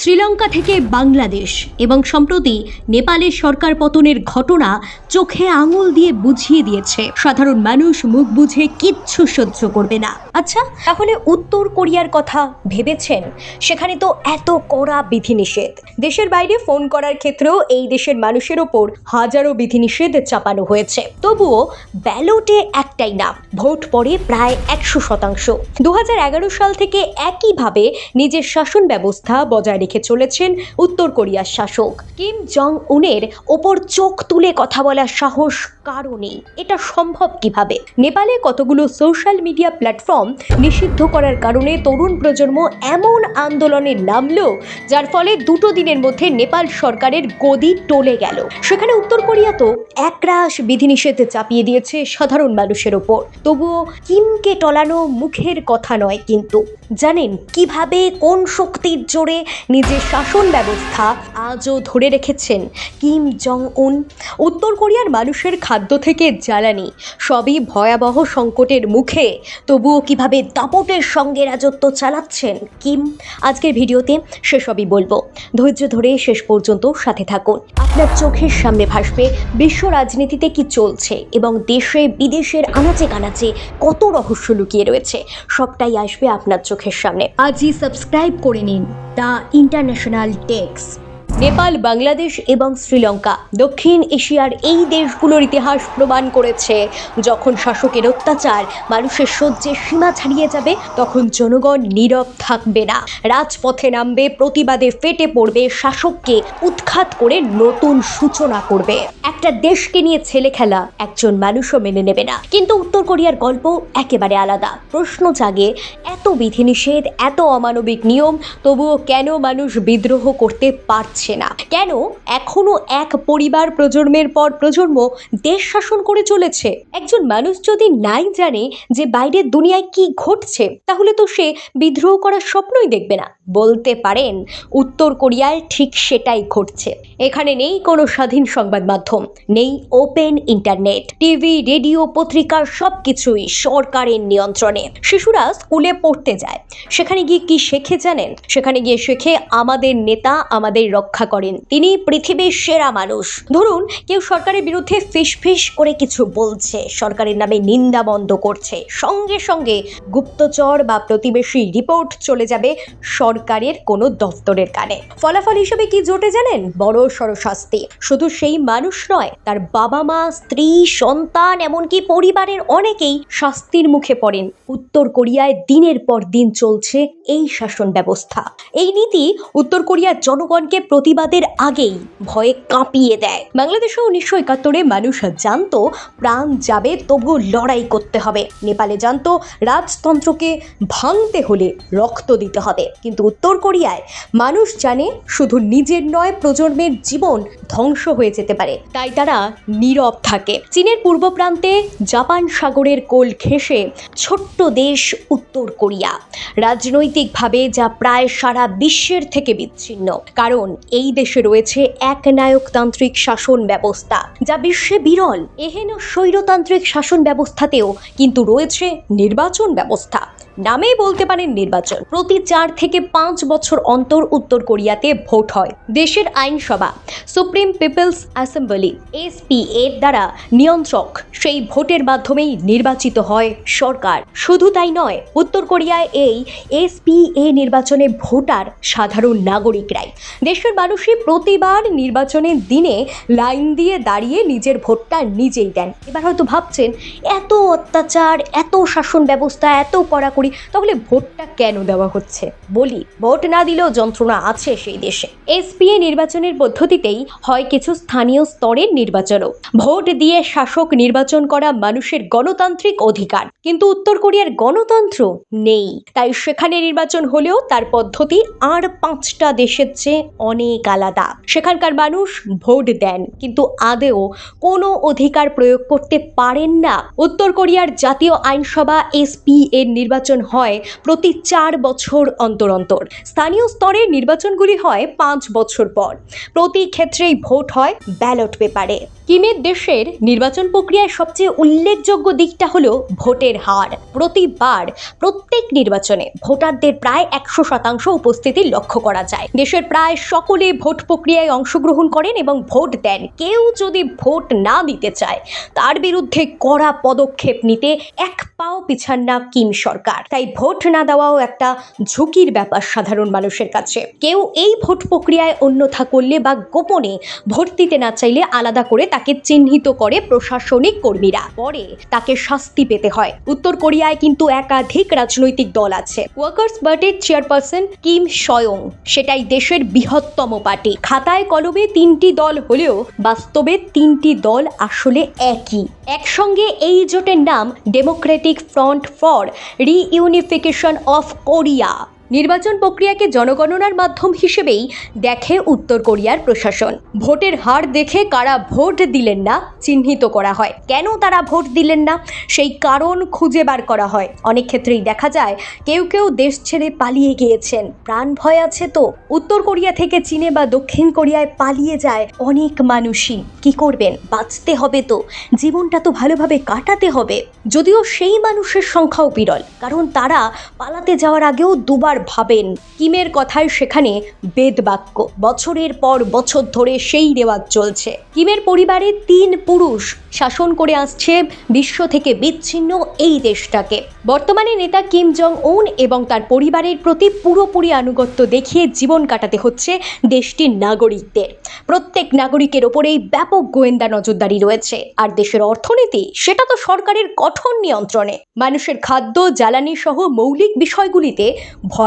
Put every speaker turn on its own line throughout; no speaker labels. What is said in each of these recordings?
শ্রীলঙ্কা থেকে বাংলাদেশ এবং সম্প্রতি নেপালের সরকার পতনের ঘটনা চোখে আঙুল দিয়ে বুঝিয়ে দিয়েছে। সাধারণ মানুষ মুখ বুঝে কিচ্ছু সহ্য করবে না। আচ্ছা তাহলে উত্তর কোরিয়ার কথা ভেবেছেন? সেখানে তো এত কড়া বিধিনিষেধ। দেশের বাইরে ফোন করার ক্ষেত্রেও এই দেশের মানুষের ওপর হাজারো বিধিনিষেধ চাপানো হয়েছে। তবুও ব্যালটে একটাই নাম, ভোট পড়ে প্রায় একশো শতাংশ। দু হাজার এগারো সাল থেকে একইভাবে নিজের শাসন ব্যবস্থা বজায় রেখে চলেছেন উত্তর কোরিয়ার শাসক। কিম জং উনের ওপর চোখ তুলে কথা বলার সাহস কারও নেই। এটা সম্ভব কীভাবে? নেপালে কতগুলো সোশ্যাল মিডিয়া প্ল্যাটফর্ম নিষিদ্ধ করার কারণে তরুণ প্রজন্ম এমন আন্দোলনে নামলো, যার ফলে দুটো দিনের মধ্যে নেপাল সরকারের গদি টলে গেল। সেখানে উত্তর কোরিয়া তো একরাশ বিধিনিষেধ চাপিয়ে দিয়েছে সাধারণ মানুষের ওপর। তবুও কিমকে টলানো মুখের কথা নয় কিন্তু। জানেন কীভাবে, কোন শক্তির জোরে নিজের শাসন ব্যবস্থা আজও ধরে রেখেছেন কিম জং উন উত্তর কোরিয়ার মানুষের খাদ্য থেকে জ্বালানি। সবই ভয়াবহ সংকটের মুখে। তবুও কীভাবে দাপটের সঙ্গে রাজত্ব চালাচ্ছেন কিম? আজকের ভিডিওতে সেসবই বলব। ধৈর্য ধরে শেষ পর্যন্ত সাথে থাকুন। আপনার চোখের সামনে ভাসবে বিশ্ব রাজনীতিতে কি চলছে এবং দেশে বিদেশের আনাচে কানাচে কত রহস্য লুকিয়ে রয়েছে, সবটাই আসবে আপনার চোখের সামনে। আজই সাবস্ক্রাইব করে নিন the international tex. Nepal, Bangladesh এবং শ্রীলঙ্কা। দক্ষিণ এশিয়ার এই দেশগুলোর ইতিহাস প্রমাণ করেছে। যখন শাসকের অত্যাচার মানুষের সহ্যের সীমা ছাড়িয়ে যাবে, তখন জনগণ নীরব থাকবে না। রাজপথে নামবে, প্রতিবাদে ফেটে পড়বে, শাসককে উৎখাত করে নতুন সূচনা করবে। একটা দেশকে নিয়ে ছেলে খেলা একজন মানুষও মেনে নেবে না। কিন্তু উত্তর কোরিয়ার গল্প একেবারে আলাদা। প্রশ্ন জাগে, এত বিধিনিষেধ, এত অমানবিক নিয়ম, তবুও কেন মানুষ বিদ্রোহ করতে পারছে না। কেন? এখনও এক পরিবার প্রজন্মের পর প্রজন্ম দেশ শাসন করে চলেছে। একজন মানুষ যদি নাই জানে যে বাইরের দুনিয়ায় কি ঘটছে, তাহলে তো সে বিদ্রোহ করার স্বপ্নই দেখবে না। বলতে পারেন, উত্তর কোরিয়ায় ঠিক সেটাই ঘটছে। এখানে নেই কোনো স্বাধীন সংবাদ মাধ্যম, নেই ওপেন ইন্টারনেট, টিভি, রেডিও, পত্রিকা, সবকিছুই সরকারের নিয়ন্ত্রণে। শিশুরা স্কুলে পড়তে যায়। সেখানে গিয়ে কি শেখে জানেন? সেখানে গিয়ে শেখে আমাদের নেতা, আমাদের রক্ষা করেন। তিনি পৃথিবীর সেরা মানুষ। ধরুন, কেউ সরকারের বিরুদ্ধে ফিস ফিস করে কিছু বলছে। সরকারের নামে নিন্দা বন্ধ করছে। সঙ্গে সঙ্গে গুপ্তচর বা প্রতিবেশী রিপোর্ট চলে যাবে সরকারের কোনো দফতরের কানে। ফলাফল হিসেবে কি জোটে জানেন বড় সড় শাস্তি। শুধু সেই মানুষ নয়, তার বাবা মা স্ত্রী, সন্তান, এমনকি পরিবারের অনেকেই শাস্তির মুখে পড়েন। উত্তর কোরিয়ায় দিনের পর দিন চলছে এই শাসন ব্যবস্থা। এই নীতি উত্তর কোরিয়ার জনগণকে প্রতিবাদের আগেই ভয়ে কাঁপিয়ে দেয়। বাংলাদেশে উনিশশো একাত্তরে মানুষ জানতো প্রাণ যাবে তবু লড়াই করতে হবে। নেপালে জানতো রাজতন্ত্রকে ভাঙতে হলে রক্ত দিতে হবে। কিন্তু উত্তর কোরিয়ায় মানুষ জানে শুধু নিজের নয়, প্রজন্মের জীবন ধ্বংস হয়ে যেতে পারে। তাই তারা নীরব থাকে। চীনের পূর্ব প্রান্তে জাপান সাগরের কোল ঘেঁষে ছোট্ট দেশ উত্তর কোরিয়া। রাজনৈতিকভাবে যা প্রায় সারা বিশ্বের থেকে বিচ্ছিন্ন। কারণ এই দেশে রয়েছে এক নায়কতান্ত্রিক শাসন ব্যবস্থা, যা বিশ্বে বিরল। এহেন স্বৈরতান্ত্রিক শাসন ব্যবস্থাতেও কিন্তু রয়েছে নির্বাচন ব্যবস্থা। নামেই বলতে পারেন নির্বাচন। প্রতি চার থেকে পাঁচ বছর অন্তর উত্তর কোরিয়াতে ভোট হয়। দেশের আইনসভা, সুপ্রিম পিপলস অ্যাসেম্বলি, এসপি এর দ্বারা নিয়ন্ত্রক। সেই ভোটের মাধ্যমেই নির্বাচিত হয় সরকার। শুধু তাই নয়, উত্তর কোরিয়ায় এই এসপিএ নির্বাচনে ভোটার সাধারণ নাগরিকরাই। দেশের মানুষই প্রতিবার নির্বাচনের দিনে লাইন দিয়ে দাঁড়িয়ে নিজের ভোটটা নিজেই দেন। এবার হয়তো ভাবছেন, এত অত্যাচার, এত শাসন ব্যবস্থা, এত কড়াকড়ি তাহলে ভোটটা কেন দেওয়া হচ্ছে? বলি, ভোট না দিলেও যন্ত্রণা আছে সেই দেশে। এসপিএ নির্বাচনের পদ্ধতিতেই হয় কিছু স্থানীয় স্তরের নির্বাচনও। ভোট দিয়ে শাসক নির্বাচন করা মানুষের গণতান্ত্রিক অধিকার। কিন্তু উত্তর কোরিয়ার গণতন্ত্র নেই। তাই সেখানে নির্বাচন হলেও তার পদ্ধতি আর পাঁচটা দেশের চেয়ে অনেক আলাদা। সেখানকার মানুষ ভোট দেন, কিন্তু আদেও কোনো অধিকার প্রয়োগ করতে পারেন না। উত্তর কোরিয়ার জাতীয় আইনসভা এসপি এর নির্বাচন হয় প্রতি চার বছর অন্তর অন্তর। স্থানীয় স্তরে নির্বাচনগুলি হয় পাঁচ বছর পর। প্রতি ক্ষেত্রেই ভোট হয় ব্যালট পেপারে। কিমের দেশের নির্বাচন প্রক্রিয়ায় সবচেয়ে উল্লেখযোগ্য দিকটা হলো ভোটের হার। প্রতিবার প্রত্যেক নির্বাচনে ভোটারদের প্রায় একশো শতাংশ উপস্থিতি লক্ষ্য করা যায়। দেশের প্রায় সকলে ভোট প্রক্রিয়ায় অংশগ্রহণ করেন এবং ভোট দেন। কেউ যদি ভোট না দিতে চায়, তার বিরুদ্ধে কড়া পদক্ষেপ নিতে এক পাও পিছান না কিম সরকার। তাই ভোট না দেওয়াও একটা ঝুঁকির ব্যাপার সাধারণ মানুষের কাছে। কেউ এই ভোট প্রক্রিয়ায় অন্যথা করলে বা গোপনে ভোট দিতে না চাইলে আলাদা করে তাকে চিহ্নিত করে প্রশাসনিক কর্মীরা। পরে তাকে শাস্তি পেতে হয়। উত্তর কোরিয়ায় কিন্তু একাধিক রাজনৈতিক দল আছে। ওয়ার্কার্স পার্টির চেয়ারপারসন কিম স্বয়ং সেটাই দেশের বৃহত্তম পার্টি। খাতায় কলমে তিনটি দল হলেও বাস্তবে তিনটি দল আসলে একই। একসঙ্গে এই জোটের নাম democratic front for reunification of Korea নির্বাচন প্রক্রিয়াকে জনগণনার মাধ্যম হিসেবেই দেখে উত্তর কোরিয়ার প্রশাসন। ভোটের হার দেখে কারা ভোট দিলেন না, চিহ্নিত করা হয়। কেন তারা ভোট দিলেন না? সেই কারণ খুঁজে বার করা হয়। অনেক ক্ষেত্রেই দেখা যায়, কেউ কেউ দেশ ছেড়ে পালিয়ে গিয়েছেন। প্রাণ ভয় আছে তো। উত্তর কোরিয়া থেকে চীনে বা দক্ষিণ কোরিয়ায় পালিয়ে যায় অনেক মানুষই। কি করবেন? বাঁচতে হবে তো। জীবনটা তো ভালোভাবে কাটাতে হবে। যদিও সেই মানুষের সংখ্যাও বিরল, কারণ তারা পালাতে যাওয়ার আগেও দুবার ভাবেন, কিমের কথায় সেখানে বেদ বাক্য বছরের পর বছর ধরে সেই রেওয়াজ চলছে। কিমের পরিবারে তিন পুরুষ শাসন করে আসছে বিশ্ব থেকে বিচ্ছিন্ন এই দেশটাকে। বর্তমানে নেতা কিম জং উন এবং তার পরিবারের প্রতি পুরোপুরি আনুগত্য দেখিয়ে জীবন কাটাতে হচ্ছে দেশটির নাগরিকদের। প্রত্যেক নাগরিকের ওপরেই ব্যাপক গোয়েন্দা নজরদারি রয়েছে। আর দেশের অর্থনীতি, সেটা তো সরকারের কঠোর নিয়ন্ত্রণে। মানুষের খাদ্য, জ্বালানি সহ মৌলিক বিষয়গুলিতে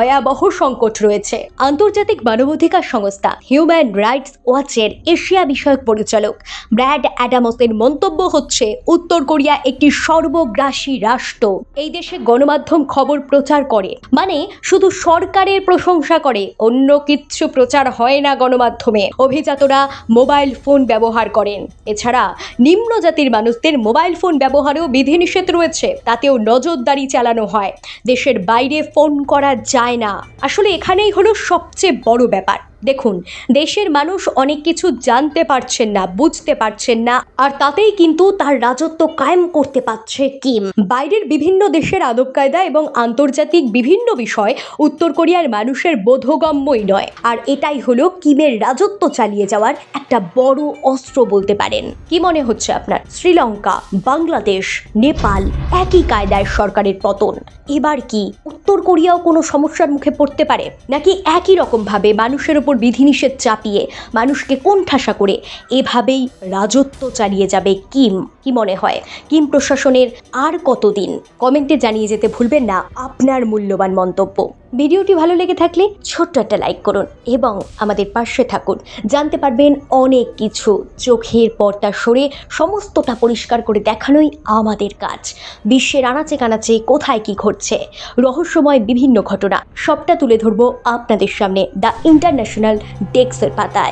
ভয়াবহ সংকট রয়েছে। আন্তর্জাতিক মানবাধিকার সংস্থা হিউম্যান রাইটস ওয়াচের এশিয়া বিষয়ক পরিচালক ব্র্যাড অ্যাডামসের মন্তব্য হচ্ছে, উত্তর কোরিয়া একটি সর্বগ্রাসী রাষ্ট্র। এই দেশে গণমাধ্যম খবর প্রচার করে। মানে শুধু সরকারের প্রশংসা করে, অন্য কিচ্ছু প্রচার হয় না গণমাধ্যমে। অভিজাতরা মোবাইল ফোন ব্যবহার করেন। এছাড়া নিম্ন জাতির মানুষদের মোবাইল ফোন ব্যবহারেও বিধিনিষেধ রয়েছে। তাতেও নজরদারি চালানো হয়। দেশের বাইরে ফোন করা যায় না। আসলে এখানেই হলো সবচেয়ে বড় ব্যাপার। দেখুন, দেশের মানুষ অনেক কিছু জানতে পারছেন না, বুঝতে পারছেন না, আর তাতেই কিন্তু তার রাজত্ব কায়েম করতে পারছে কিম। বাইরের বিভিন্ন দেশের আদব কায়দা এবং আন্তর্জাতিক বিভিন্ন বিষয় উত্তর কোরিয়ার মানুষের বোধগম্যই নয়। আর এটাই হলো কিমের রাজত্ব চালিয়ে যাওয়ার একটা বড় অস্ত্র বলতে পারেন। কি মনে হচ্ছে আপনার? শ্রীলঙ্কা, বাংলাদেশ, নেপাল একই কায়দায় সরকারের পতন। এবার কি উত্তর কোরিয়াও কোনো সমস্যার মুখে পড়তে পারে? নাকি একই রকমভাবে মানুষের ওপর বিধিনিষেধ চাপিয়ে মানুষকে কোণঠাসা করে এভাবেই রাজত্ব চালিয়ে যাবে কিম, কি মনে হয়? কিম প্রশাসনের আর কতদিন? কমেন্টে জানিয়ে যেতে ভুলবেন না, আপনার মূল্যবান মন্তব্য। ভিডিওটি ভালো লেগে থাকলে ছোট্ট একটা লাইক করুন এবং আমাদের পাশে থাকুন। জানতে পারবেন অনেক কিছু চোখের পর্দা সরে সমস্তটা পরিষ্কার করে দেখানোই আমাদের কাজ। বিশ্বের আনাচে কানাচে কোথায় কি ঘটছে, রহস্যময় বিভিন্ন ঘটনা, সবটা তুলে ধরবো আপনাদের সামনে দ্য ইন্টারন্যাশনাল ডেস্কের পাতায়।